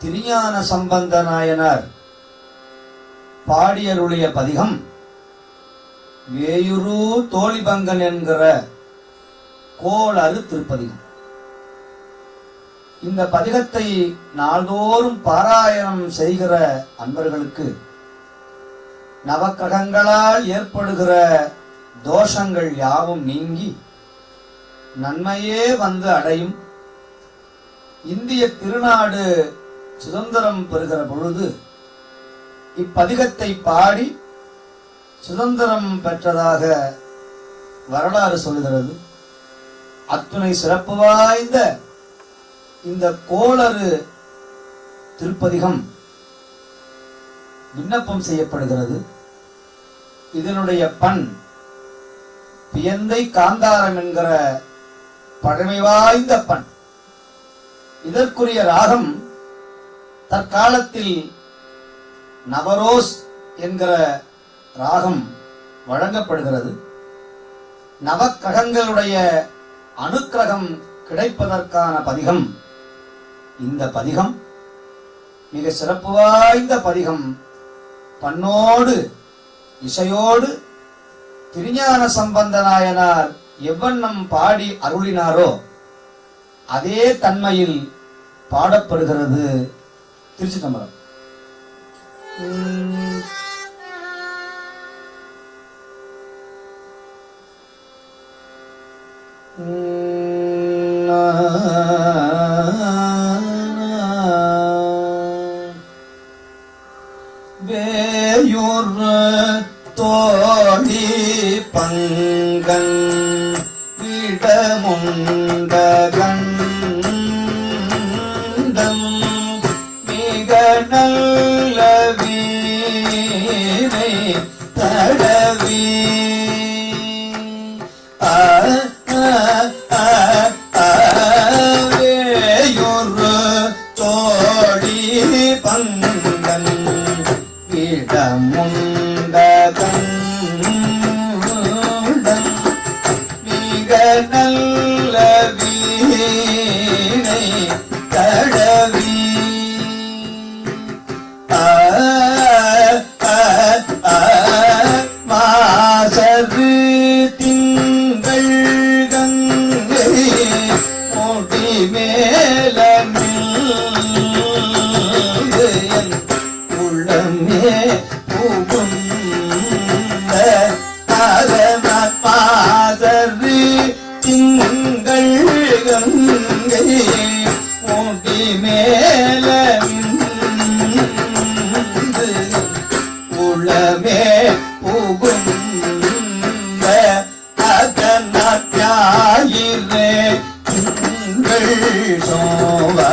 திருஞான சம்பந்த நாயனார் பாடியருடைய பதிகம் வேயுரு தோழிபங்கன் என்கிற கோளறு திருப்பதிகம் இந்த பதிகத்தை நாள்தோறும் பாராயணம் செய்கிற அன்பர்களுக்கு நவக்கடங்களால் ஏற்படுகிற தோஷங்கள் யாவும் நீங்கி நன்மையே வந்து அடையும். இந்திய திருநாடு சுதந்திரம் பெறுகிற பொழுது இப்பதிகத்தை பாடி சுதந்திரம் பெற்றதாக வரலாறு சொல்கிறது அத்துணை சிறப்பு வாய்ந்த இந்த கோளறு திருப்பதிகம் விண்ணப்பம் செய்யப்படுகிறது. இதனுடைய பண் பியந்தை காந்தாரம் என்கிற பழமை வாய்ந்த பண். இதற்குரிய ராகம் தற்காலத்தில் நவரோஸ் என்கிற ராகம் வழங்கப்படுகிறது. நவக்கிரகங்களுடைய அனுக்கிரகம் கிடைப்பதற்கான பதிகம் இந்த பதிகம். மிக சிறப்பு வாய்ந்த பதிகம் பண்ணோடு இசையோடு திருஞான சம்பந்த நாயனார் எவ்வண்ணம் பாடி அருளினாரோ அதே தன்மையில் பாடப்படுகிறது திருச்சி தம்பரம் Mm. மிக திங்கள்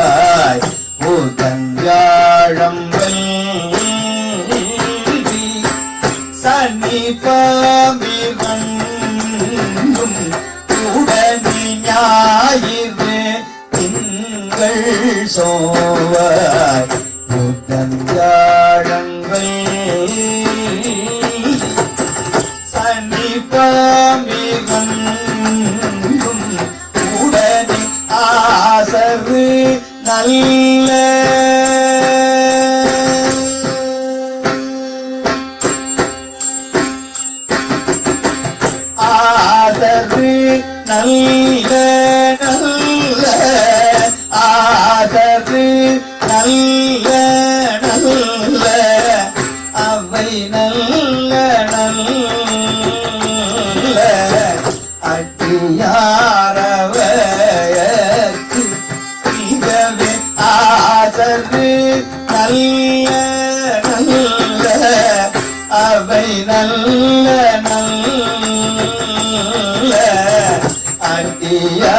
நல்ல அவை நல்ல நல்ல அட்டியா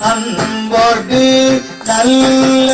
அன்போர்க்கு நல்ல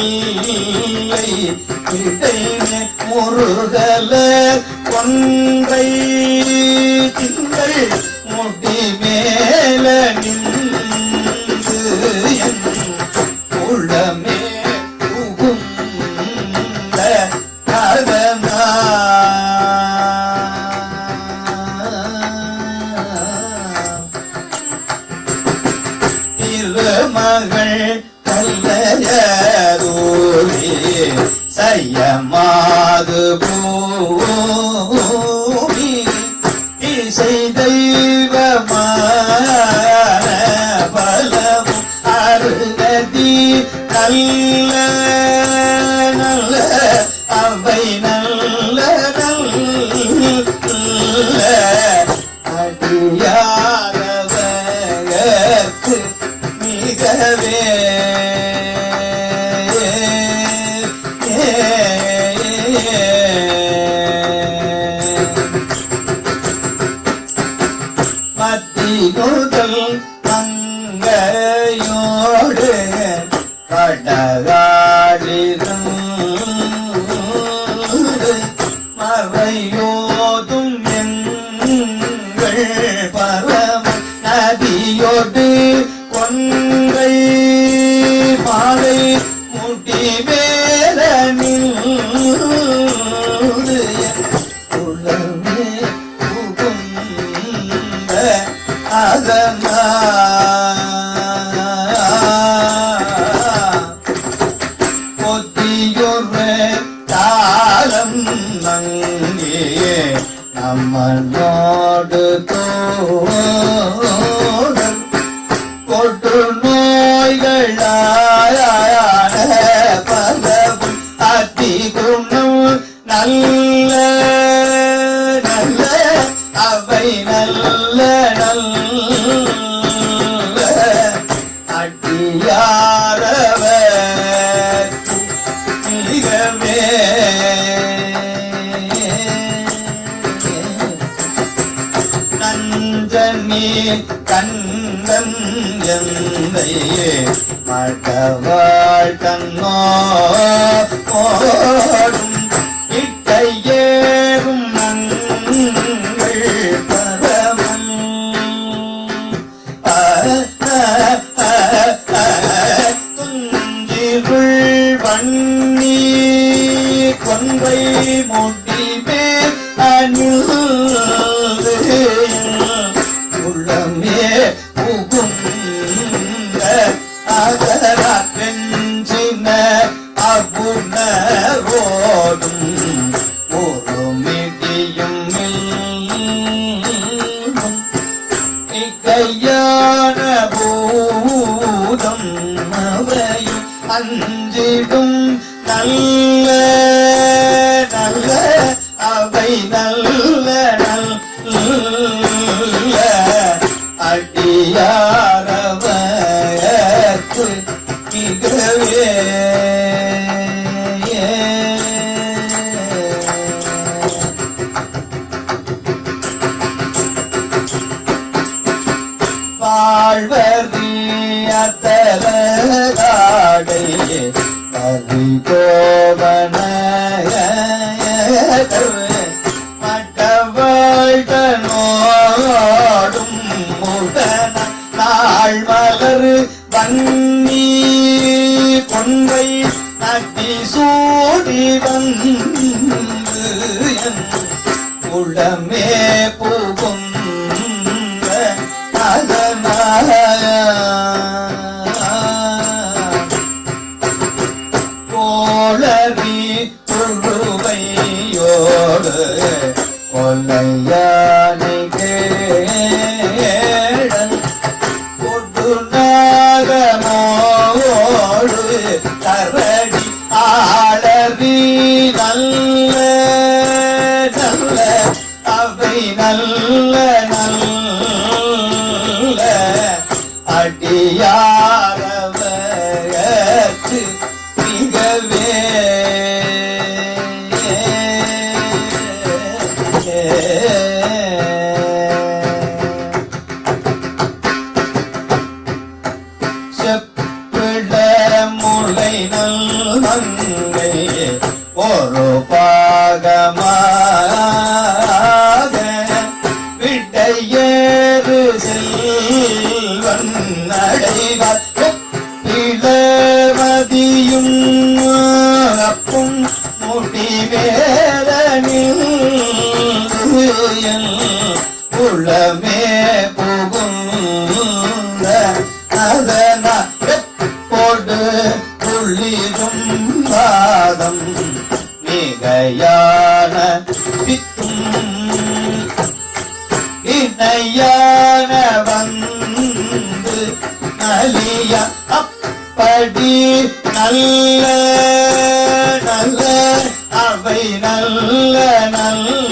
கொன்றை முருகல கொன்றை திங்கள் முடி மேல நின் தீதுதல் அங்கையோடு கடகா நீர் கண்டன் எந்தையே கண்ணோ போடும் சூடி வந்து உளமே போக بين சொன்னடைவர் நல்ல நல்ல அவை நல்ல நல்ல.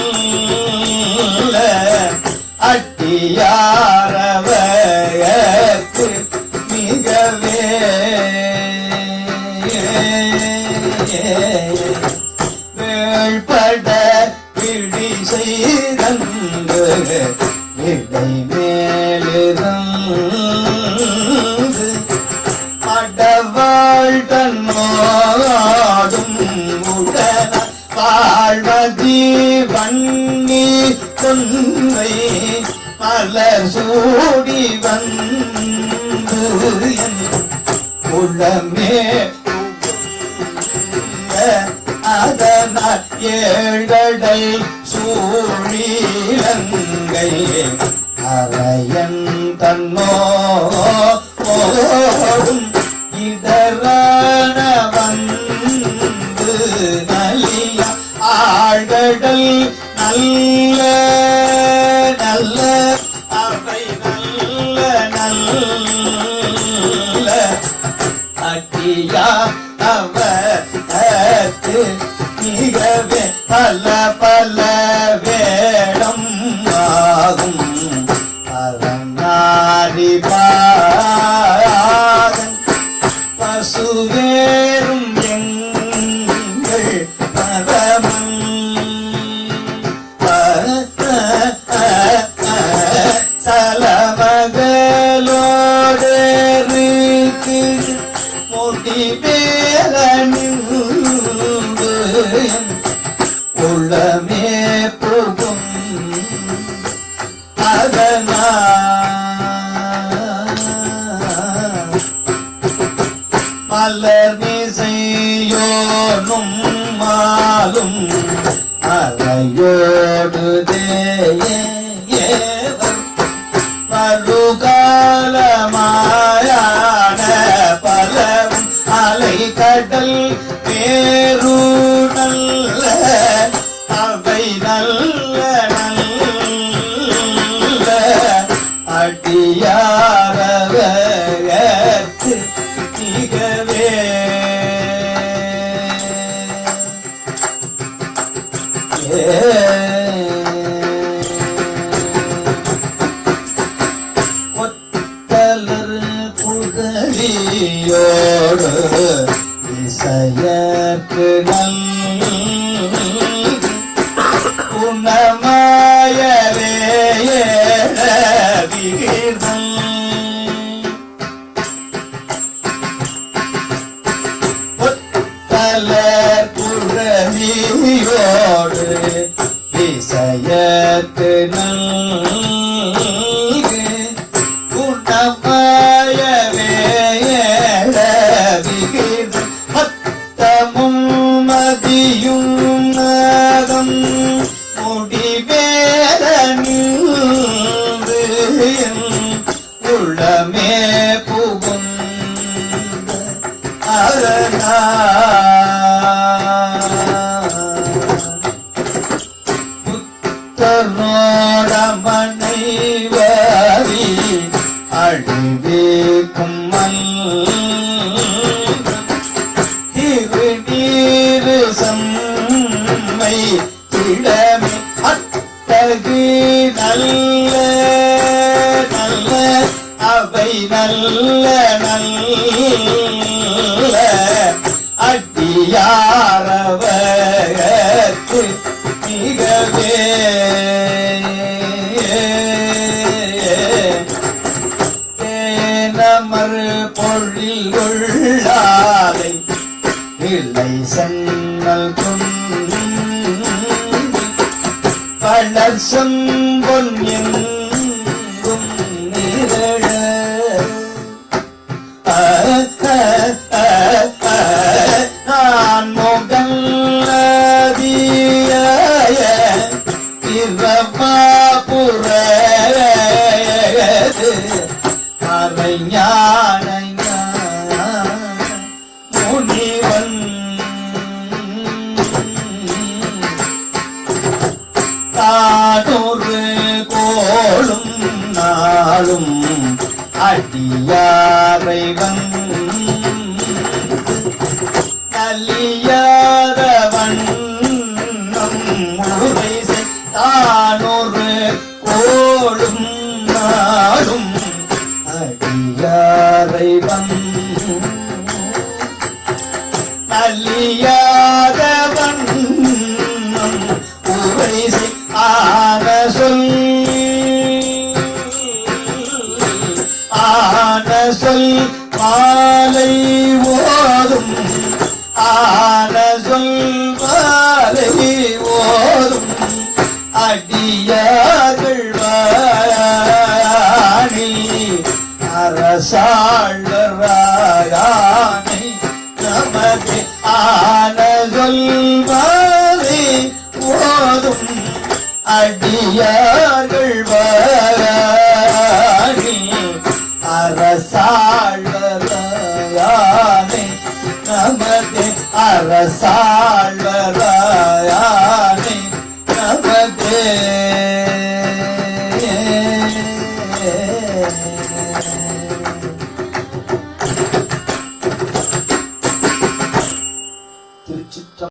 வாழ்வதி வன்னி தொன்மை மலர் சூடி வந்து என் உளமே சூழிலங்கை அவையன் தன்னோ நல்ல நல்ல அவை நல்ல நல்ல அட்டியா மகிழ் மோட்டி பேலன் அகமே புகும் அரணா யாரவகத்து நிகவே தேனமர் பொழில் உள்ளாதை இல்லை செல்ல Baba. தெய்வம் அலிய செல்வாரே போதும் அடியார்கள் வாராணி அரசாழ்வரானே நமது அரசாழ்வர